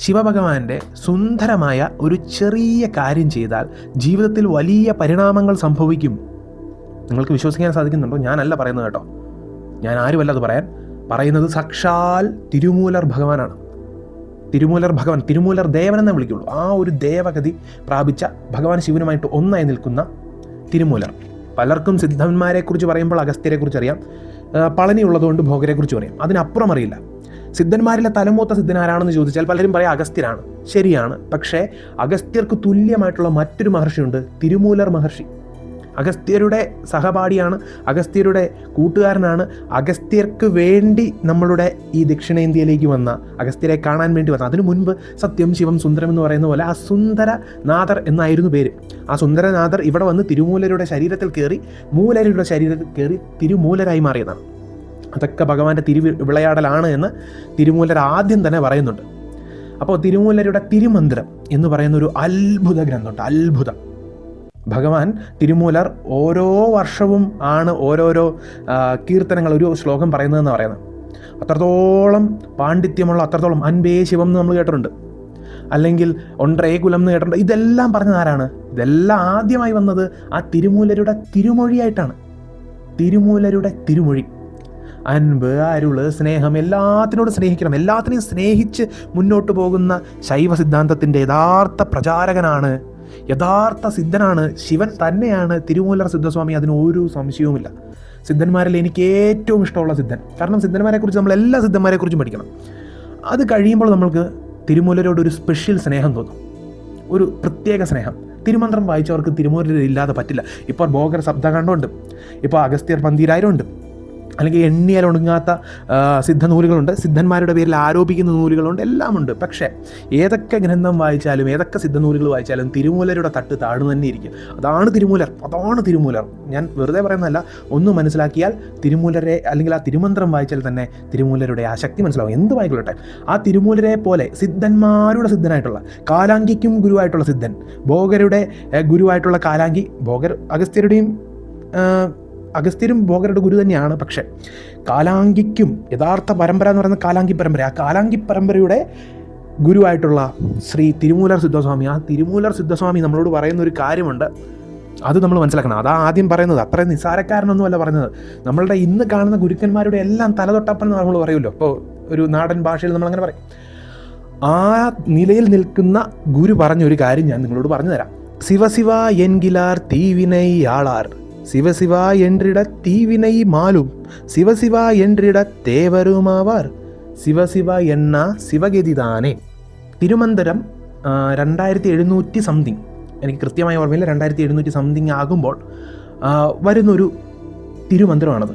ശിവഭഗവാന്റെ സുന്ദരമായ ഒരു ചെറിയ കാര്യം ചെയ്താൽ ജീവിതത്തിൽ വലിയ പരിണാമങ്ങൾ സംഭവിക്കും. നിങ്ങൾക്ക് വിശ്വസിക്കാൻ സാധിക്കുന്നുണ്ടോ? ഞാനല്ല പറയുന്നത് കേട്ടോ. ഞാൻ ആരുമല്ല അത് പറയാൻ. പറയുന്നത് സാക്ഷാൽ തിരുമൂലർ ഭഗവാനാണ്. തിരുമൂലർ ഭഗവാൻ തിരുമൂലർ ദേവൻ എന്നേ വിളിക്കുള്ളൂ. ആ ഒരു ദേവഗതി പ്രാപിച്ച ഭഗവാൻ ശിവനുമായിട്ട് ഒന്നായി നിൽക്കുന്ന തിരുമൂലർ. പലർക്കും സിദ്ധന്മാരെക്കുറിച്ച് പറയുമ്പോൾ അഗസ്ത്യരെക്കുറിച്ച് അറിയാം. പളനി ഉള്ളതുകൊണ്ട് ഭോഗരെക്കുറിച്ച് അറിയാം അതിനപ്പുറം അറിയില്ല. സിദ്ധന്മാരിലെ തലമൂത്ത സിദ്ധൻ ആരാണെന്ന് ചോദിച്ചാൽ പലരും പറയാം അഗസ്ത്യരാണ് ശരിയാണ്. പക്ഷേ അഗസ്ത്യർക്ക് തുല്യമായിട്ടുള്ള മറ്റൊരു മഹർഷിയുണ്ട് തിരുമൂലർ മഹർഷി. അഗസ്ത്യരുടെ സഹപാഠിയാണ് അഗസ്ത്യരുടെ കൂട്ടുകാരനാണ്. അഗസ്ത്യർക്ക് വേണ്ടി നമ്മളുടെ ഈ ദക്ഷിണേന്ത്യയിലേക്ക് വന്ന അഗസ്ത്യരെ കാണാൻ വേണ്ടി വന്ന അതിനു മുൻപ് സത്യം ശിവം സുന്ദരം എന്ന് പറയുന്ന പോലെ ആ സുന്ദരനാഥർ എന്നായിരുന്നു പേര്. ആ സുന്ദരനാഥർ ഇവിടെ വന്ന് തിരുമൂലരുടെ ശരീരത്തിൽ കയറി മൂലരുടെ ശരീരത്തിൽ കയറി തിരുമൂലരായി മാറിയതാണ്. അതൊക്കെ ഭഗവാന്റെ തിരു വിളയാടലാണ് എന്ന് തിരുമൂലർ ആദ്യം തന്നെ പറയുന്നുണ്ട്. അപ്പോൾ തിരുമൂലരുടെ തിരുമന്ത്രം എന്ന് പറയുന്ന ഒരു അത്ഭുത ഗ്രന്ഥമുണ്ട്. അത്ഭുതം. ഭഗവാൻ തിരുമൂലർ ഓരോ വർഷവും ആണ് ഓരോരോ കീർത്തനങ്ങൾ ഒരു ശ്ലോകം പറയുന്നതെന്ന് പറയുന്നത്. അത്രത്തോളം പാണ്ഡിത്യമുള്ള അത്രത്തോളം അൻപേ ശിവം എന്ന് നമ്മൾ കേട്ടിട്ടുണ്ട്. അല്ലെങ്കിൽ ഒണ്ടരേ കുലം എന്ന് കേട്ടിട്ടുണ്ട്. ഇതെല്ലാം പറഞ്ഞത് ആരാണ്? ഇതെല്ലാം ആദ്യമായി വന്നത് ആ തിരുമൂലരുടെ തിരുമൊഴിയായിട്ടാണ്. തിരുമൂലരുടെ തിരുമൊഴി. അൻപ് അരുൾ സ്നേഹം എല്ലാത്തിനോടും സ്നേഹിക്കണം. എല്ലാത്തിനെയും സ്നേഹിച്ച് മുന്നോട്ട് പോകുന്ന ശൈവ സിദ്ധാന്തത്തിന്റെ യഥാർത്ഥ പ്രചാരകനാണ് യഥാർത്ഥ സിദ്ധനാണ് ശിവൻ തന്നെയാണ് തിരുമൂലർ സിദ്ധസ്വാമി. അതിന് ഒരു സംശയവുമില്ല. സിദ്ധന്മാരിൽ എനിക്ക് ഏറ്റവും ഇഷ്ടമുള്ള സിദ്ധൻ. കാരണം സിദ്ധന്മാരെക്കുറിച്ച് നമ്മൾ എല്ലാ സിദ്ധന്മാരെക്കുറിച്ചും പഠിക്കണം. അത് കഴിയുമ്പോൾ നമ്മൾക്ക് തിരുമൂലരോട് ഒരു സ്പെഷ്യൽ സ്നേഹം തോന്നും. ഒരു പ്രത്യേക സ്നേഹം. തിരുമന്ത്രം വായിച്ചവർക്ക് തിരുമൂലരില്ലാതെ പറ്റില്ല. ഇപ്പോൾ ഭോഗർ ശബ്ദകാണ്ഡമുണ്ട് ഇപ്പോൾ അഗസ്ത്യർ പന്തീരായിരം ഉണ്ട് അല്ലെങ്കിൽ എണ്ണിയാൽ ഒടുങ്ങാത്ത സിദ്ധനൂലുകളുണ്ട്. സിദ്ധന്മാരുടെ പേരിൽ ആരോപിക്കുന്ന നൂലുകളുണ്ട്. എല്ലാമുണ്ട്. പക്ഷേ ഏതൊക്കെ ഗ്രന്ഥം വായിച്ചാലും ഏതൊക്കെ സിദ്ധനൂലുകൾ വായിച്ചാലും തിരുമൂലരുടെ തട്ട് താഴ്ന്നു തന്നെ ഇരിക്കും. അതാണ് തിരുമൂലർ. അതാണ് തിരുമൂലർ. ഞാൻ വെറുതെ പറയുന്നതല്ല. ഒന്ന് മനസ്സിലാക്കിയാൽ തിരുമൂലരെ അല്ലെങ്കിൽ ആ തിരുമന്ത്രം വായിച്ചാൽ തന്നെ തിരുമൂലരുടെ ആ ശക്തി മനസ്സിലാവും. എന്ത് വായിക്കൊള്ളട്ടെ? ആ തിരുമൂലരെ പോലെ സിദ്ധന്മാരുടെ സിദ്ധനായിട്ടുള്ള കാലാങ്കിക്കും ഗുരുവായിട്ടുള്ള സിദ്ധൻ ഭോഗരുടെ ഗുരുവായിട്ടുള്ള കാലാങ്കി ഭോഗർ അഗസ്ത്യരുടെയും അഗസ്ത്യരും ഭോഗരുടെ ഗുരു തന്നെയാണ്. പക്ഷേ കാലാങ്കിക്കും യഥാർത്ഥ പരമ്പര എന്ന് പറയുന്ന കാലാങ്കി പരമ്പര ആ കാലാങ്കി പരമ്പരയുടെ ഗുരുവായിട്ടുള്ള ശ്രീ തിരുമൂലർ സിദ്ധസ്വാമി ആ തിരുമൂലർ സിദ്ധസ്വാമി നമ്മളോട് പറയുന്ന ഒരു കാര്യമുണ്ട്. അത് നമ്മൾ മനസ്സിലാക്കണം. അതാ ആദ്യം പറയുന്നത്. അത്ര നിസ്സാരക്കാരനൊന്നുമല്ല പറയുന്നത്. നമ്മളുടെ ഇന്ന് കാണുന്ന ഗുരുക്കന്മാരുടെ എല്ലാം തലതൊട്ടപ്പൻ നമ്മൾ പറയുമല്ലോ. ഇപ്പോൾ ഒരു നാടൻ ഭാഷയിൽ നമ്മൾ അങ്ങനെ പറയും. ആ നിലയിൽ നിൽക്കുന്ന ഗുരു പറഞ്ഞൊരു കാര്യം ഞാൻ നിങ്ങളോട് പറഞ്ഞു തരാം. ശിവശിവ എൻകിലാർ തീവിനൈ ആളാർ. ശിവശിവ என்றிட தீவினை மாலும் சிவசிவா என்றிட தேவருமாவார் ശിവശിവ എന്ന ശിവഗതിദാനെ തിരുമന്ദിരം ആ, രണ്ടായിരത്തി എഴുന്നൂറ്റി സംതിങ് എനിക്ക് കൃത്യമായ ഓർമ്മയില്ല രണ്ടായിരത്തി എഴുന്നൂറ്റി സംതിങ് ആകുമ്പോൾ ആ, വരുന്നൊരു തിരുമന്ത്രമാണത്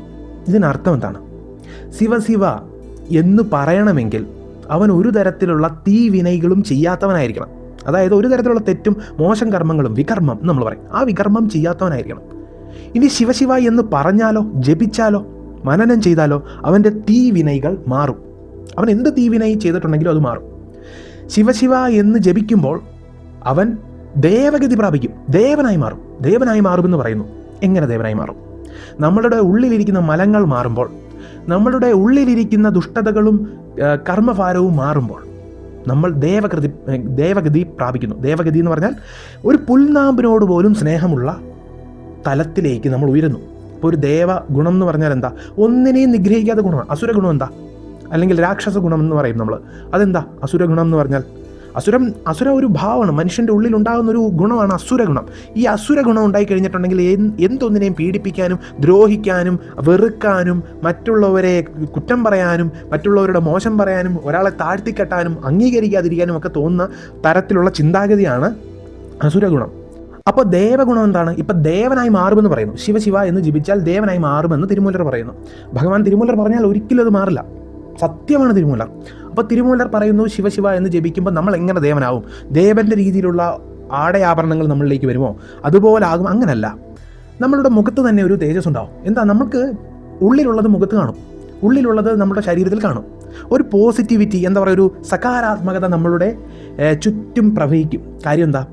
ഇതിനർത്ഥം എന്താണ് ശിവശിവ എന്ന് പറയണമെങ്കിൽ അവൻ ഒരു തരത്തിലുള്ള തീവിനൈകളും ചെയ്യാത്തവനായിരിക്കണം അതായത് ഒരു തരത്തിലുള്ള തെറ്റും മോശം കർമ്മങ്ങളും വികർമ്മം എന്ന് നമ്മൾ പറയും ആ വികർമ്മം ചെയ്യാത്തവനായിരിക്കണം ഇനി ശിവശിവ എന്ന് പറഞ്ഞാലോ ജപിച്ചാലോ മനനം ചെയ്താലോ അവന്റെ തീവിനൈകൾ മാറും. അവൻ എന്ത് തീവിനൈ ചെയ്തിട്ടുണ്ടെങ്കിലും അത് മാറും. ശിവശിവ എന്ന് ജപിക്കുമ്പോൾ അവൻ ദേവഗതി പ്രാപിക്കും. ദേവനായി മാറും. ദേവനായി മാറുമെന്ന് പറയുന്നു. എങ്ങനെ ദേവനായി മാറും? നമ്മളുടെ ഉള്ളിലിരിക്കുന്ന മലങ്ങൾ മാറുമ്പോൾ നമ്മളുടെ ഉള്ളിലിരിക്കുന്ന ദുഷ്ടതകളും കർമ്മഭാരവും മാറുമ്പോൾ നമ്മൾ ദേവഗതി ദേവഗതി പ്രാപിക്കുന്നു. ദേവഗതി എന്ന് പറഞ്ഞാൽ ഒരു പുൽനാമ്പിനോട് പോലും സ്നേഹമുള്ള തലത്തിലേക്ക് നമ്മൾ ഉയരുന്നു. ഇപ്പോൾ ഒരു ദേവ ഗുണം എന്ന് പറഞ്ഞാൽ എന്താ? ഒന്നിനെയും നിഗ്രഹിക്കാത്ത ഗുണമാണ്. അസുര ഗുണം എന്താ? അല്ലെങ്കിൽ രാക്ഷസ ഗുണം എന്ന് പറയും നമ്മൾ. അതെന്താ? അസുര ഗുണം എന്ന് പറഞ്ഞാൽ അസുരം അസുര ഒരു ഭാവമാണ്. മനുഷ്യന്റെ ഉള്ളിൽ ഉണ്ടാകുന്ന ഒരു ഗുണമാണ് അസുര ഗുണം. ഈ അസുര ഗുണം ഉണ്ടായി കഴിഞ്ഞിട്ടുണ്ടെങ്കിൽ എന്ത് എന്തൊന്നിനെയും പീഡിപ്പിക്കാനും ദ്രോഹിക്കാനും വെറുക്കാനും മറ്റുള്ളവരെ കുറ്റം പറയാനും മറ്റുള്ളവരുടെ മോശം പറയാനും ഒരാളെ താഴ്ത്തിക്കെട്ടാനും അംഗീകരിക്കാതിരിക്കാനും ഒക്കെ തോന്നുന്ന തരത്തിലുള്ള ചിന്താഗതിയാണ് അസുര ഗുണം. അപ്പോൾ ദേവഗുണം എന്താണ്? ഇപ്പം ദേവനായി മാറുമെന്ന് പറയുന്നു. ശിവ ശിവ എന്ന് ജപിച്ചാൽ ദേവനായി മാറുമെന്ന് തിരുമൂലർ പറയുന്നു. ഭഗവാൻ തിരുമൂലർ പറഞ്ഞാൽ ഒരിക്കലും അത് മാറില്ല. സത്യമാണ് തിരുമൂലർ. അപ്പോൾ തിരുമൂലർ പറയുന്നു ശിവശിവ എന്ന് ജപിക്കുമ്പോൾ നമ്മൾ എങ്ങനെ ദേവനാവും? ദേവന്റെ രീതിയിലുള്ള ആടയാഭരണങ്ങൾ നമ്മളിലേക്ക് വരുമോ? അതുപോലെ ആകും. അങ്ങനല്ല. നമ്മളുടെ മുഖത്ത് തന്നെ ഒരു തേജസ് ഉണ്ടാവും. എന്താ? നമുക്ക് ഉള്ളിലുള്ളത് മുഖത്ത് കാണും. ഉള്ളിലുള്ളത് നമ്മുടെ ശരീരത്തിൽ കാണും. ഒരു പോസിറ്റിവിറ്റി എന്താ പറയുക ഒരു സകാരാത്മകത നമ്മളുടെ ചുറ്റും പ്രവഹിക്കും. കാര്യം എന്താ?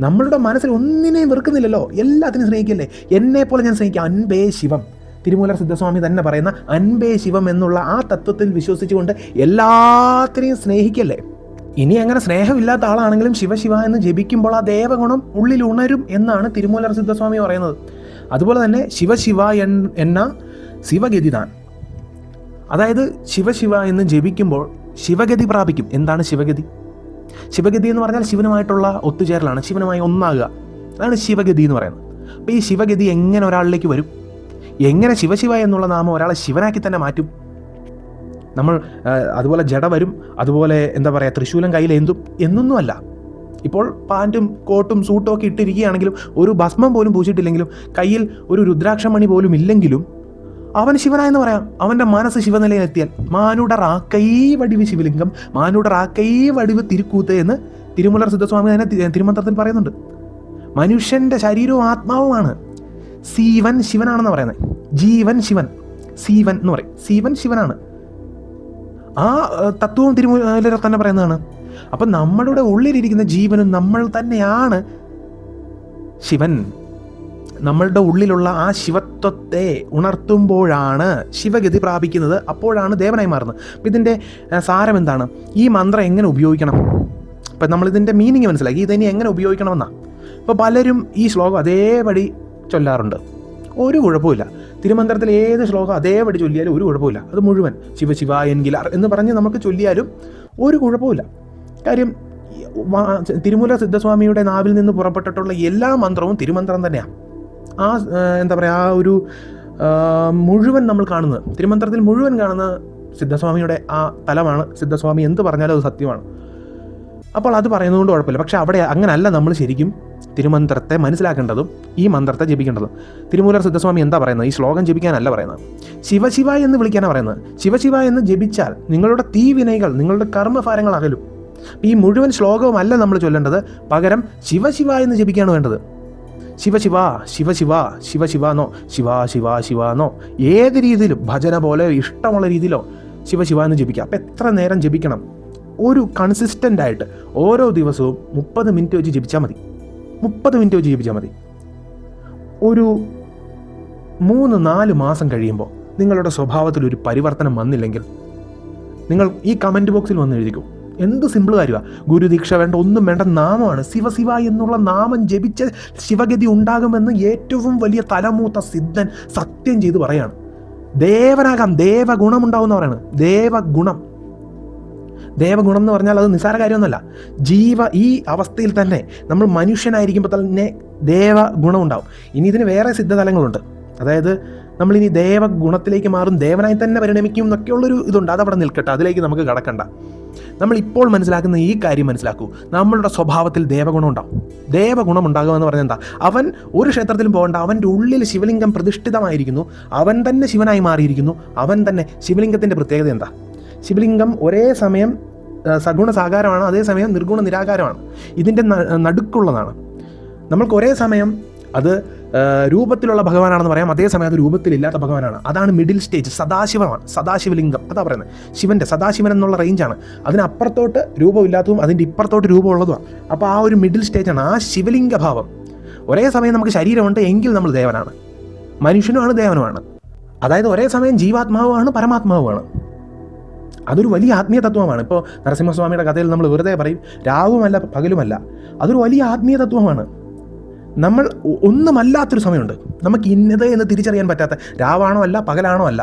നമ്മളുടെ മനസ്സിൽ ഒന്നിനെയും വെറുക്കുന്നില്ലല്ലോ. എല്ലാത്തിനും സ്നേഹിക്കല്ലേ? എന്നെ പോലെ ഞാൻ സ്നേഹിക്കാം. അൻപേ ശിവം. തിരുമൂലർ സിദ്ധസ്വാമി തന്നെ പറയുന്ന അൻപേ ശിവം എന്നുള്ള ആ തത്വത്തിൽ വിശ്വസിച്ചുകൊണ്ട് എല്ലാത്തിനെയും സ്നേഹിക്കല്ലേ? ഇനി അങ്ങനെ സ്നേഹമില്ലാത്ത ആളാണെങ്കിലും ശിവശിവ എന്ന് ജപിക്കുമ്പോൾ ആ ദേവഗുണം ഉള്ളിൽ ഉണരും എന്നാണ് തിരുമൂലർ സിദ്ധസ്വാമി പറയുന്നത്. അതുപോലെ തന്നെ ശിവശിവ എന്ന ശിവഗതിതാൻ അതായത് ശിവശിവ എന്ന് ജപിക്കുമ്പോൾ ശിവഗതി പ്രാപിക്കും. എന്താണ് ശിവഗതി? ശിവഗതി എന്ന് പറഞ്ഞാൽ ശിവനുമായിട്ടുള്ള ഒത്തുചേരലാണ് ശിവനുമായി ഒന്നാകുക. അതാണ് ശിവഗതി എന്ന് പറയുന്നത്. അപ്പോൾ ഈ ശിവഗതി എങ്ങനെ ഒരാളിലേക്ക് വരും? എങ്ങനെ ശിവശിവ എന്നുള്ള നാമം ഒരാളെ ശിവനാക്കി തന്നെ മാറ്റും? നമ്മൾ അതുപോലെ ജട വരും അതുപോലെ എന്താ പറയുക തൃശ്ശൂലം കയ്യിൽ എന്തും എന്നൊന്നുമല്ല. ഇപ്പോൾ പാന്റും കോട്ടും സൂട്ടും ഒക്കെ ഇട്ടിരിക്കുകയാണെങ്കിലും ഒരു ഭസ്മം പോലും പൂച്ചിട്ടില്ലെങ്കിലും കയ്യിൽ ഒരു രുദ്രാക്ഷമണി പോലും ഇല്ലെങ്കിലും അവൻ ശിവനായെന്ന് പറയാം. അവന്റെ മനസ്സ് ശിവനിലയിലെത്തിയാൽ കൈ വടിവ് ശിവലിംഗം മാനുടറാക്കൈ വടിവ് തിരുക്കൂത്ത് എന്ന് തിരുമുലർ സിദ്ധസ്വാമി തന്നെ തിരുമന്ത്രത്തിൽ പറയുന്നുണ്ട്. മനുഷ്യന്റെ ശരീരവും ആത്മാവുമാണ്. സീവൻ ശിവനാണെന്ന് പറയുന്നത്. ജീവൻ ശിവൻ സീവൻ എന്ന് പറയും. സീവൻ ശിവനാണ്. ആ തത്വവും തിരുമുലർ തന്നെ പറയുന്നതാണ്. അപ്പം നമ്മളുടെ ഉള്ളിലിരിക്കുന്ന ജീവനും നമ്മൾ തന്നെയാണ് ശിവൻ. നമ്മളുടെ ഉള്ളിലുള്ള ആ ശിവത്വത്തെ ഉണർത്തുമ്പോഴാണ് ശിവഗതി പ്രാപിക്കുന്നത്. അപ്പോഴാണ് ദേവനായി മാറുന്നത്. അപ്പം ഇതിന്റെ സാരം എന്താണ്? ഈ മന്ത്രം എങ്ങനെ ഉപയോഗിക്കണം? അപ്പം നമ്മളിതിന്റെ മീനിങ് മനസ്സിലാക്കി ഇതിനി എങ്ങനെ ഉപയോഗിക്കണമെന്നാണ് അപ്പോൾ പലരും ഈ ശ്ലോകം അതേപടി ചൊല്ലാറുണ്ട്. ഒരു കുഴപ്പമില്ല തിരുമന്ത്രത്തിൽ ഏത് ശ്ലോകം അതേപടി ചൊല്ലിയാലും ഒരു കുഴപ്പമില്ല അത് മുഴുവൻ ശിവ ശിവ എങ്കിൽ എന്ന് പറഞ്ഞ് നമുക്ക് ചൊല്ലിയാലും ഒരു കുഴപ്പമില്ല കാര്യം തിരുമൂല സിദ്ധസ്വാമിയുടെ നാവിൽ നിന്ന് പുറപ്പെട്ടിട്ടുള്ള എല്ലാ മന്ത്രവും തിരുമന്ത്രം തന്നെയാണ് ആ എന്താ പറയുക ആ ഒരു മുഴുവൻ നമ്മൾ കാണുന്നത് തിരുമന്ത്രത്തിൽ മുഴുവൻ കാണുന്ന സിദ്ധസ്വാമിയുടെ ആ തലമാണ്. സിദ്ധസ്വാമി എന്ത് പറഞ്ഞാലും അത് സത്യമാണ്. അപ്പോൾ അത് പറയുന്നതുകൊണ്ട് കുഴപ്പമില്ല. പക്ഷേ അവിടെ അങ്ങനല്ല നമ്മൾ ശരിക്കും തിരുമന്ത്രത്തെ മനസ്സിലാക്കേണ്ടതും ഈ മന്ത്രത്തെ ജപിക്കേണ്ടതും. തിരുമൂലർ സിദ്ധസ്വാമി എന്താ പറയുന്നത്? ഈ ശ്ലോകം ജപിക്കാനല്ല പറയുന്നത്. ശിവശിവ എന്ന് വിളിക്കാനാണ് പറയുന്നത്. ശിവശിവ എന്ന് ജപിച്ചാൽ നിങ്ങളുടെ തീവിനൈകൾ നിങ്ങളുടെ കർമ്മഭാരങ്ങൾ അകലും ഈ മുഴുവൻ ശ്ലോകവും അല്ല നമ്മൾ ചൊല്ലേണ്ടത്. പകരം ശിവശിവ എന്ന് ജപിക്കുകയാണ് വേണ്ടത്. ശിവശിവ ശിവശിവ ശിവശിവ എന്നോ ശിവ ശിവ ശിവ എന്നോ ഏത് രീതിയിലും ഭജന പോലെ ഇഷ്ടമുള്ള രീതിയിലോ ശിവശിവ എന്ന് ജപിക്കുക അപ്പം എത്ര നേരം ജപിക്കണം? ഒരു കൺസിസ്റ്റന്റ് ആയിട്ട് ഓരോ ദിവസവും മുപ്പത് മിനിറ്റ് വെച്ച് ജപിച്ചാൽ മതി. മുപ്പത് മിനിറ്റ് വെച്ച് ജപിച്ചാൽ മതി. ഒരു മൂന്ന് നാല് മാസം കഴിയുമ്പോൾ നിങ്ങളുടെ സ്വഭാവത്തിൽ ഒരു പരിവർത്തനം വന്നില്ലെങ്കിൽ നിങ്ങൾ ഈ കമന്റ് ബോക്സിൽ വന്ന് എഴുതിക്കൂ. എന്ത് സിമ്പിൾ കാര്യമാണ് ഗുരുദീക്ഷ വേണ്ട ഒന്നും വേണ്ട നാമമാണ്. ശിവശിവ എന്നുള്ള നാമം ജപിച്ച ശിവഗതി ഉണ്ടാകുമെന്ന് ഏറ്റവും വലിയ തലമൂത്ത സിദ്ധൻ സത്യം ചെയ്ത് പറയാണ്. ദേവനാകാം ദേവഗുണം ഉണ്ടാവും എന്ന് പറയാണ് ദേവഗുണം. ദേവഗുണം എന്ന് പറഞ്ഞാൽ അത് നിസ്സാര കാര്യമൊന്നുമല്ല. ജീവ ഈ അവസ്ഥയിൽ തന്നെ നമ്മൾ മനുഷ്യനായിരിക്കുമ്പോൾ തന്നെ ദേവഗുണം ഉണ്ടാവും ഇനി ഇതിന് വേറെ സിദ്ധതലങ്ങളുണ്ട് അതായത് നമ്മളിനി ദേവഗുണത്തിലേക്ക് മാറും ദേവനായി തന്നെ പരിണമിക്കും എന്നൊക്കെയുള്ളൊരു ഇതുണ്ട്. അതവിടെ നിൽക്കട്ടെ അതിലേക്ക് നമുക്ക് കടക്കണ്ട. നമ്മൾ ഇപ്പോൾ മനസ്സിലാക്കുന്ന ഈ കാര്യം മനസ്സിലാക്കൂ. നമ്മളുടെ സ്വഭാവത്തിൽ ദേവഗുണം ഉണ്ടാവും. ദേവഗുണം ഉണ്ടാകുക എന്ന് പറഞ്ഞാൽ എന്താ? അവൻ ഒരു ക്ഷേത്രത്തിലും പോകണ്ട അവന്റെ ഉള്ളിൽ ശിവലിംഗം പ്രതിഷ്ഠിതമായിരിക്കുന്നു അവൻ തന്നെ ശിവനായി മാറിയിരിക്കുന്നു അവൻ തന്നെ ശിവലിംഗത്തിന്റെ പ്രത്യേകത എന്താ? ശിവലിംഗം ഒരേ സമയം സഗുണ സാകാരമാണ് അതേസമയം നിർഗുണ നിരാകാരമാണ് ഇതിന്റെ നടുക്കുള്ളതാണ്. നമ്മൾക്ക് ഒരേ സമയം അത് രൂപത്തിലുള്ള ഭഗവാനാണെന്ന് പറയാം. അതേസമയം അത് രൂപത്തിലില്ലാത്ത ഭഗവാനാണ്. അതാണ് മിഡിൽ സ്റ്റേജ് സദാശിവമാണ്. സദാശിവലിംഗം അതാ പറയുന്നത്. ശിവന്റെ സദാശിവൻ എന്നുള്ള റേഞ്ചാണ് അതിനപ്പുറത്തോട്ട് രൂപമില്ലാത്തതും അതിന്റെ ഇപ്പുറത്തോട്ട് രൂപമുള്ളതുമാണ്. അപ്പോൾ ആ ഒരു മിഡിൽ സ്റ്റേജാണ് ആ ശിവലിംഗ ഭാവം ഒരേ സമയം നമുക്ക് ശരീരമുണ്ട് എങ്കിൽ നമ്മൾ ദേവനാണ്. മനുഷ്യനുമാണ് ദേവനുമാണ്. അതായത് ഒരേ സമയം ജീവാത്മാവുമാണ് പരമാത്മാവുമാണ്. അതൊരു വലിയ ആത്മീയ തത്വമാണ്. ഇപ്പോൾ നരസിംഹസ്വാമിയുടെ കഥയിൽ നമ്മൾ വെറുതെ പറയും രാവുമല്ല പകലുമല്ല. അതൊരു വലിയ ആത്മീയ തത്വമാണ്. നമ്മൾ ഒന്നുമല്ലാത്തൊരു സമയമുണ്ട്. നമുക്ക് ഇന്നത് എന്ന് തിരിച്ചറിയാൻ പറ്റാത്ത രാവാണോ അല്ല പകലാണോ അല്ല.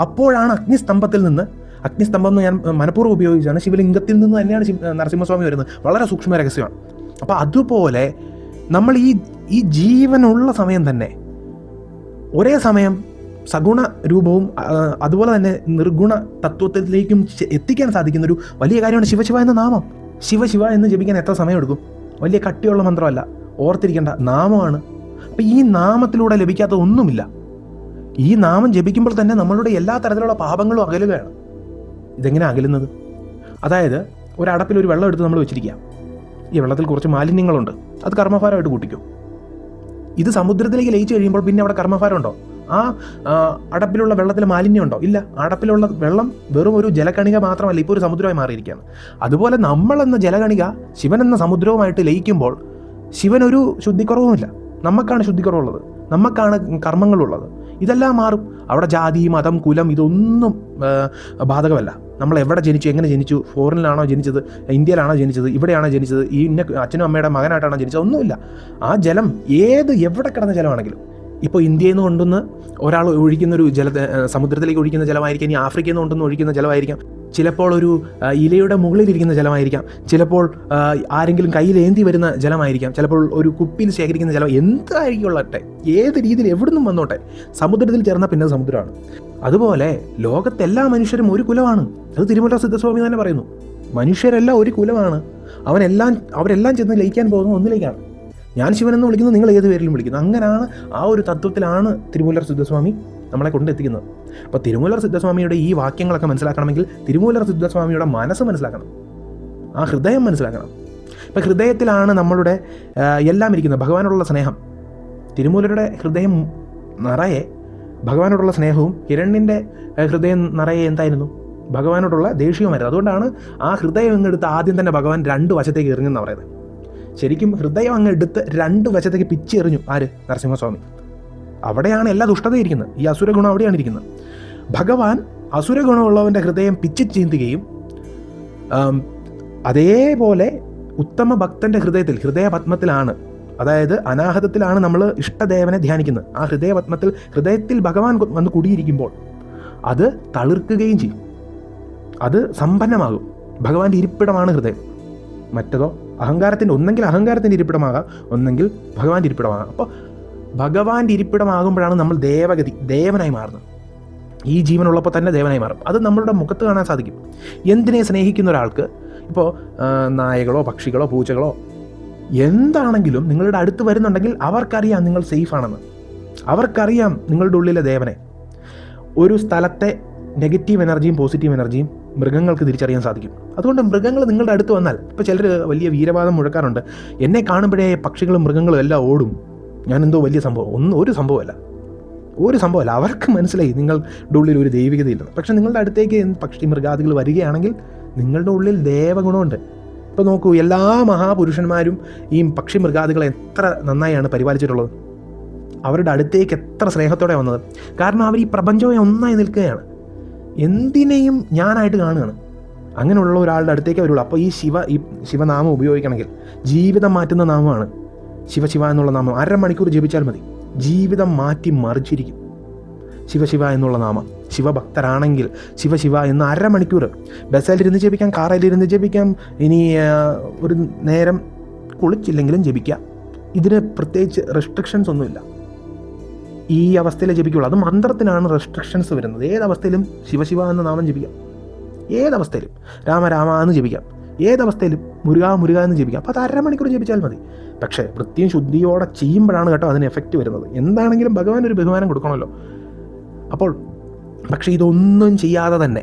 അപ്പോഴാണ് അഗ്നിസ്തംഭത്തിൽ നിന്ന് അഗ്നിസ്തംഭം എന്ന് ഞാൻ മനഃപൂർവം ഉപയോഗിച്ചാണ് ശിവലിംഗത്തിൽ നിന്ന് തന്നെയാണ് നരസിംഹസ്വാമി വരുന്നത്. വളരെ സൂക്ഷ്മ രഹസ്യമാണ്. അപ്പോൾ അതുപോലെ നമ്മൾ ഈ ഈ ജീവനുള്ള സമയം തന്നെ ഒരേ സമയം സഗുണ രൂപവും അതുപോലെ തന്നെ നിർഗുണ തത്വത്തിലേക്കും എത്തിക്കാൻ സാധിക്കുന്ന ഒരു വലിയ കാര്യമാണ് ശിവശിവ എന്ന നാമം. ശിവശിവ എന്ന് ജപിക്കാൻ എത്ര സമയം എടുക്കും വലിയ കട്ടിയുള്ള മന്ത്രമല്ല. ഓർത്തിരിക്കേണ്ട നാമമാണ്. അപ്പം ഈ നാമത്തിലൂടെ ലഭിക്കാത്ത ഒന്നുമില്ല. ഈ നാമം ജപിക്കുമ്പോൾ തന്നെ നമ്മളുടെ എല്ലാ തരത്തിലുള്ള പാപങ്ങളും അകലുകയാണ്. ഇതെങ്ങനെ അകലുന്നത്? അതായത് ഒരു അടപ്പിൽ ഒരു വെള്ളം എടുത്ത് നമ്മൾ വെച്ചിരിക്കുക. ഈ വെള്ളത്തിൽ കുറച്ച് മാലിന്യങ്ങളുണ്ട്. അത് കർമ്മഭാരമായിട്ട് കൂട്ടിക്കും. ഇത് സമുദ്രത്തിലേക്ക് ലയിച്ചു കഴിയുമ്പോൾ പിന്നെ അവിടെ കർമ്മഭാരം ഉണ്ടോ ആ ആ, അടപ്പിലുള്ള വെള്ളത്തിൽ മാലിന്യം ഉണ്ടോ ഇല്ല അടപ്പിലുള്ള വെള്ളം വെറും ഒരു ജലകണിക മാത്രമല്ല ഇപ്പോൾ ഒരു സമുദ്രമായി മാറിയിരിക്കുകയാണ്. അതുപോലെ നമ്മളെന്ന ജലകണിക ശിവൻ എന്ന സമുദ്രവുമായിട്ട് ലയിക്കുമ്പോൾ ശിവനൊരു ശുദ്ധിക്കുറവുമില്ല. നമുക്കാണ് ശുദ്ധിക്കുറവുള്ളത്. നമുക്കാണ് കർമ്മങ്ങളുള്ളത്. ഇതെല്ലാം മാറും. അവിടെ ജാതി മതം കുലം ഇതൊന്നും ബാധകമല്ല. നമ്മൾ എവിടെ ജനിച്ചു എങ്ങനെ ജനിച്ചു ഫോറിനിലാണോ ജനിച്ചത് ഇന്ത്യയിലാണോ ജനിച്ചത് ഇവിടെയാണോ ജനിച്ചത് ഈ ഇന്ന അച്ഛനും അമ്മയുടെ മകനായിട്ടാണോ ജനിച്ചത് ഒന്നുമില്ല. ആ ജലം ഏത് എവിടെ കിടന്ന ജലമാണെങ്കിലും ഇപ്പോൾ ഇന്ത്യയിൽ നിന്ന് കൊണ്ടുവന്ന് ഒരാൾ ഒഴിക്കുന്ന ഒരു ജല സമുദ്രത്തിലേക്ക് ഒഴിക്കുന്ന ജലമായിരിക്കാം. ഇനി ആഫ്രിക്കയിൽ നിന്ന് കൊണ്ടുവന്ന് ഒഴിക്കുന്ന ജലമായിരിക്കാം. ചിലപ്പോൾ ഒരു ഇലയുടെ മുകളിലിരിക്കുന്ന ജലമായിരിക്കാം. ചിലപ്പോൾ ആരെങ്കിലും കയ്യിലേന്തി വരുന്ന ജലമായിരിക്കാം. ചിലപ്പോൾ ഒരു കുപ്പിയിൽ ശേഖരിക്കുന്ന ജലം എന്തായിരിക്കുള്ളട്ടെ? ഏത് രീതിയിൽ എവിടുന്നും വന്നോട്ടെ? സമുദ്രത്തിൽ ചേർന്ന പിന്നെ സമുദ്രമാണ്. അതുപോലെ ലോകത്തെല്ലാ മനുഷ്യരും ഒരു കുലമാണ്. അത് തിരുമല സിദ്ധസ്വാമി തന്നെ പറയുന്നു. മനുഷ്യരെല്ലാം ഒരു കുലമാണ്. അവനെല്ലാം അവരെല്ലാം ചെന്ന് ലയിക്കാൻ പോകുന്ന ഒന്നിലേക്കാണ്. ഞാൻ ശിവനെന്ന് വിളിക്കുന്നു നിങ്ങൾ ഏത് പേരിലും വിളിക്കുന്നു. അങ്ങനെയാണ് ആ ഒരു തത്വത്തിലാണ് തിരുമൂലർ സിദ്ധസ്വാമി നമ്മളെ കൊണ്ടെത്തിക്കുന്നത്. അപ്പോൾ തിരുമൂലർ സിദ്ധസ്വാമിയുടെ ഈ വാക്യങ്ങളൊക്കെ മനസ്സിലാക്കണമെങ്കിൽ തിരുമൂലർ സിദ്ധസ്വാമിയുടെ മനസ്സ് മനസ്സിലാക്കണം. ആ ഹൃദയം മനസ്സിലാക്കണം. ഇപ്പം ഹൃദയത്തിലാണ് നമ്മളുടെ എല്ലാം ഇരിക്കുന്നത്. ഭഗവാനോടുള്ള സ്നേഹം. തിരുമൂലരുടെ ഹൃദയം നിറയെ ഭഗവാനോടുള്ള സ്നേഹവും ഹിരണ്യന്റെ ഹൃദയം നിറയെ എന്തായിരുന്നു? ഭഗവാനോടുള്ള ദേഷ്യവുമായിരുന്നു. അതുകൊണ്ടാണ് ആ ഹൃദയം എങ്ങെടുത്ത് ആദ്യം തന്നെ ഭഗവാൻ രണ്ട് വശത്തേക്ക് എറിഞ്ഞെന്ന് പറയുന്നത്. ശരിക്കും ഹൃദയം അങ്ങ് എടുത്ത് രണ്ട് വശത്തേക്ക് പിച്ചെറിഞ്ഞു ആര്? നരസിംഹസ്വാമി. അവിടെയാണ് എല്ലാ ദുഷ്ടതയും ഇരിക്കുന്നത്. ഈ അസുരഗുണം അവിടെയാണ് ഇരിക്കുന്നത്. ഭഗവാൻ അസുരഗുണമുള്ളവന്റെ ഹൃദയം പിച്ച് ചീന്തുകയും അതേപോലെ ഉത്തമ ഭക്തന്റെ ഹൃദയത്തിൽ ഹൃദയപത്മത്തിലാണ് അതായത് അനാഹതത്തിലാണ് നമ്മൾ ഇഷ്ടദേവനെ ധ്യാനിക്കുന്നത്. ആ ഹൃദയപത്മത്തിൽ ഹൃദയത്തിൽ ഭഗവാൻ വന്ന് കുടിയിരിക്കുമ്പോൾ അത് തളിർക്കുകയും ചെയ്യും. അത് സമ്പന്നമാകും. ഭഗവാന്റെ ഇരിപ്പിടമാണ് ഹൃദയം. മറ്റതോ? അഹങ്കാരത്തിന്റെ ഒന്നെങ്കിൽ അഹങ്കാരത്തിന്റെ ഇരിപ്പിടമാകാം ഒന്നെങ്കിൽ ഭഗവാന്റെ ഇരിപ്പിടമാകാം. അപ്പോൾ ഭഗവാന്റെ ഇരിപ്പിടമാകുമ്പോഴാണ് നമ്മൾ ദേവഗതി ദേവനായി മാറുന്നത്. ഈ ജീവനുള്ളപ്പോൾ തന്നെ ദേവനായി മാറും. അത് നമ്മളുടെ മുഖത്ത് കാണാൻ സാധിക്കും. എന്തിനെ സ്നേഹിക്കുന്ന ഒരാൾക്ക് ഇപ്പോൾ നായകളോ പക്ഷികളോ പൂച്ചകളോ എന്താണെങ്കിലും നിങ്ങളുടെ അടുത്ത് വരുന്നുണ്ടെങ്കിൽ അവർക്കറിയാം നിങ്ങൾ സേഫാണെന്ന്. അവർക്കറിയാം നിങ്ങളുടെ ഉള്ളിലെ ദേവനെ. ഒരു സ്ഥലത്തെ നെഗറ്റീവ് എനർജിയും പോസിറ്റീവ് എനർജിയും മൃഗങ്ങൾക്ക് തിരിച്ചറിയാൻ സാധിക്കും. അതുകൊണ്ട് മൃഗങ്ങൾ നിങ്ങളുടെ അടുത്ത് വന്നാൽ ഇപ്പോൾ ചിലർ വലിയ വീരവാദം മുഴക്കാറുണ്ട്. എന്നെ കാണുമ്പോഴേ പക്ഷികളും മൃഗങ്ങളും എല്ലാം ഓടും. ഞാൻ എന്തോ വലിയ സംഭവം. ഒന്നും ഒരു സംഭവമല്ല. ഒരു സംഭവമല്ല. അവർക്ക് മനസ്സിലായി നിങ്ങളുടെ ഉള്ളിൽ ഒരു ദൈവികതയില്ലെന്ന് പക്ഷേ നിങ്ങളുടെ അടുത്തേക്ക് പക്ഷി മൃഗാദികൾ വരികയാണെങ്കിൽ നിങ്ങളുടെ ഉള്ളിൽ ദേവഗുണമുണ്ട്. ഇപ്പോൾ നോക്കൂ എല്ലാ മഹാപുരുഷന്മാരും ഈ പക്ഷി മൃഗാദികളെ എത്ര നന്നായാണ് പരിപാലിച്ചിട്ടുള്ളത്. അവരുടെ അടുത്തേക്ക് എത്ര സ്നേഹത്തോടെ വന്നത്. കാരണം അവർ ഈ പ്രപഞ്ചമേ ഒന്നായി നിൽക്കുകയാണ്. എന്തിനേയും ഞാനായിട്ട് കാണുകയാണ്. അങ്ങനെയുള്ള ഒരാളുടെ അടുത്തേക്ക് വരുള്ളൂ. അപ്പോൾ ഈ ശിവ ഈ ശിവനാമം ഉപയോഗിക്കണമെങ്കിൽ ജീവിതം മാറ്റുന്ന നാമമാണ്. ശിവ ശിവ എന്നുള്ള നാമം അരമണിക്കൂർ ജപിച്ചാൽ മതി. ജീവിതം മാറ്റി മറിച്ചിരിക്കും. ശിവ എന്നുള്ള നാമം. ശിവഭക്തരാണെങ്കിൽ ശിവ എന്ന് അരമണിക്കൂർ. ബസ്സിലിരുന്ന് ജപിക്കാം കാറിലിരുന്ന് ജപിക്കാം. ഇനി ഒരു നേരം കുളിച്ചില്ലെങ്കിലും ജപിക്കാം. ഇതിന് പ്രത്യേകിച്ച് റെസ്ട്രിക്ഷൻസ് ഒന്നുമില്ല. ഈ അവസ്ഥയിലെ ജപിക്കുള്ളൂ. അത് മന്ത്രത്തിനാണ് റെസ്ട്രിക്ഷൻസ് വരുന്നത്. ഏതവസ്ഥയിലും ശിവശിവ എന്ന നാമം ജപിക്കാം. ഏതവസ്ഥയിലും രാമ രാമ എന്ന് ജപിക്കാം. ഏതവസ്ഥയിലും മുരുക മുരുക എന്ന് ജപിക്കാം. അപ്പോൾ അത് അരമണിക്കൂർ ജപിച്ചാൽ മതി. പക്ഷേ വൃത്തിയും ശുദ്ധിയോടെ ചെയ്യുമ്പോഴാണ് കേട്ടോ അതിന് എഫക്റ്റ് വരുന്നത്. എന്താണെങ്കിലും ഭഗവാൻ ഒരു ബഹുമാനം കൊടുക്കണമല്ലോ. അപ്പോൾ പക്ഷേ ഇതൊന്നും ചെയ്യാതെ തന്നെ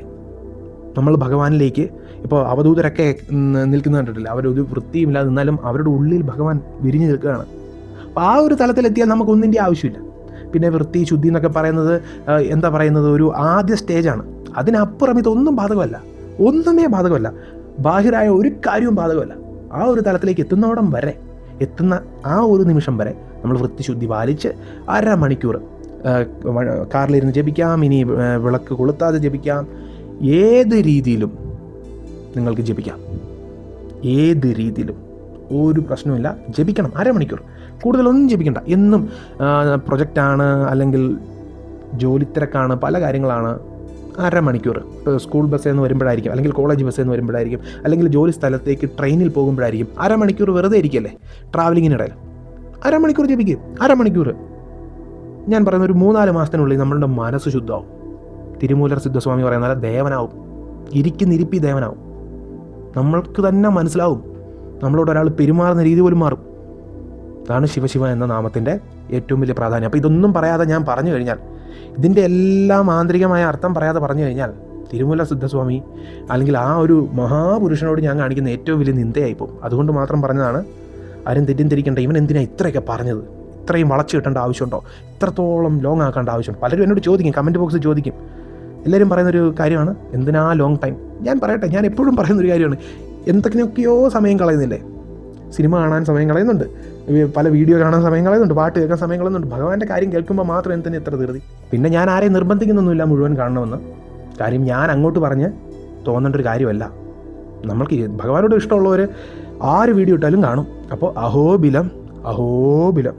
നമ്മൾ ഭഗവാനിലേക്ക് ഇപ്പോൾ അവധൂതരൊക്കെ നിൽക്കുന്ന കണ്ടിട്ടില്ല? അവരൊരു വൃത്തിയുമില്ലാതെ നിന്നാലും അവരുടെ ഉള്ളിൽ ഭഗവാൻ വിരിഞ്ഞു നിൽക്കുകയാണ്. അപ്പോൾ ആ ഒരു തലത്തിലെത്തിയാൽ നമുക്കൊന്നിന്റെ ആവശ്യമില്ല. പിന്നെ വൃത്തി ശുദ്ധി എന്നൊക്കെ പറയുന്നത് എന്താ പറയുന്നത് ഒരു ആദ്യ സ്റ്റേജാണ് അതിനപ്പുറം ഇതൊന്നും ബാധകമല്ല. ഒന്നുമേ ബാധകമല്ല. ബാഹിരായ ഒരു കാര്യവും ബാധകമല്ല. ആ ഒരു തലത്തിലേക്ക് എത്തുന്നവടം വരെ എത്തുന്ന ആ ഒരു നിമിഷം വരെ നമ്മൾ വൃത്തിശുദ്ധി പാലിച്ച് അര മണിക്കൂർ കാറിലിരുന്ന് ജപിക്കാം ഇനി വിളക്ക് കൊളുത്താതെ ജപിക്കാം. ഏത് രീതിയിലും നിങ്ങൾക്ക് ജപിക്കാം. ഏത് രീതിയിലും. ഒരു പ്രശ്നമില്ല ജപിക്കണം. അരമണിക്കൂർ. കൂടുതലൊന്നും ജപിക്കണ്ട. എന്നും പ്രൊജക്റ്റാണ് അല്ലെങ്കിൽ ജോലിത്തിരക്കാണ് പല കാര്യങ്ങളാണ് അരമണിക്കൂർ. സ്കൂൾ ബസ്സിൽ നിന്ന് വരുമ്പോഴായിരിക്കും അല്ലെങ്കിൽ കോളേജ് ബസ്സിൽ നിന്ന് വരുമ്പോഴായിരിക്കും അല്ലെങ്കിൽ ജോലി സ്ഥലത്തേക്ക് ട്രെയിനിൽ പോകുമ്പോഴായിരിക്കും അരമണിക്കൂർ വെറുതെ ഇരിക്കല്ലേ? ട്രാവലിങ്ങിനിടയിൽ. അരമണിക്കൂർ ജപിക്കും. അരമണിക്കൂർ. ഞാൻ പറയുന്ന ഒരു മൂന്നാൽ മാസത്തിനുള്ളിൽ നമ്മളുടെ മനസ്സ് ശുദ്ധമാവും. തിരുമൂലർ സിദ്ധസ്വാമി പറയുന്നത് പോലെ ദേവനാവും. ഇരിക്കുന്നിരിപ്പി ദേവനാവും. നമ്മൾക്ക് തന്നെ മനസ്സിലാവും. നമ്മളോട് ഒരാൾ പെരുമാറുന്ന രീതി പോലും മാറും. അതാണ് ശിവശിവ എന്ന നാമത്തിന്റെ ഏറ്റവും വലിയ പ്രാധാന്യം. അപ്പോൾ ഇതൊന്നും പറയാതെ ഞാൻ പറഞ്ഞു കഴിഞ്ഞാൽ ഇതിന്റെ എല്ലാം ആന്തരികമായ അർത്ഥം പറയാതെ പറഞ്ഞു കഴിഞ്ഞാൽ തിരുമല സിദ്ധസ്വാമി അല്ലെങ്കിൽ ആ ഒരു മഹാപുരുഷനോട് ഞാൻ കാണിക്കുന്ന ഏറ്റവും വലിയ നിന്ദയായിപ്പോൾ അതുകൊണ്ട് മാത്രം പറഞ്ഞതാണ് ആരും തെറ്റിദ്ധരിക്കേണ്ട ഇവൻ എന്തിനാ ഇത്രയൊക്കെ പറഞ്ഞത്? ഇത്രയും വളച്ചു കിട്ടേണ്ട ആവശ്യമുണ്ടോ? ഇത്രത്തോളം ലോങ് ആക്കേണ്ട ആവശ്യം. പലരും എന്നോട് ചോദിക്കും കമന്റ് ബോക്സിൽ ചോദിക്കും. എല്ലാവരും പറയുന്നൊരു കാര്യമാണ് എന്തിനാ ലോങ് ടൈം ഞാൻ പറയട്ടെ ഞാൻ എപ്പോഴും പറയുന്നൊരു കാര്യമാണ് എന്തൊക്കെയൊക്കെയോ സമയം കളയുന്നില്ലേ? സിനിമ കാണാൻ സമയം കളയുന്നുണ്ട്. പല വീഡിയോ കാണാൻ സമയങ്ങളുണ്ട് പാട്ട് കേൾക്കാൻ സമയങ്ങളുണ്ട് ഭഗവാന്റെ കാര്യം കേൾക്കുമ്പോൾ മാത്രം എന്തിന് ഇത്ര ധൃതി? പിന്നെ ഞാൻ ആരെയും നിർബന്ധിക്കുന്നൊന്നുമില്ല മുഴുവൻ കാണണമെന്ന്. കാര്യം ഞാൻ അങ്ങോട്ട് പറഞ്ഞ് തോന്നേണ്ട ഒരു കാര്യമല്ല. നമ്മൾക്ക് ഭഗവാനോട് ഇഷ്ടമുള്ളവർ ആര് വീഡിയോ ഇട്ടാലും കാണും. അപ്പോൾ അഹോബിലം അഹോബിലം.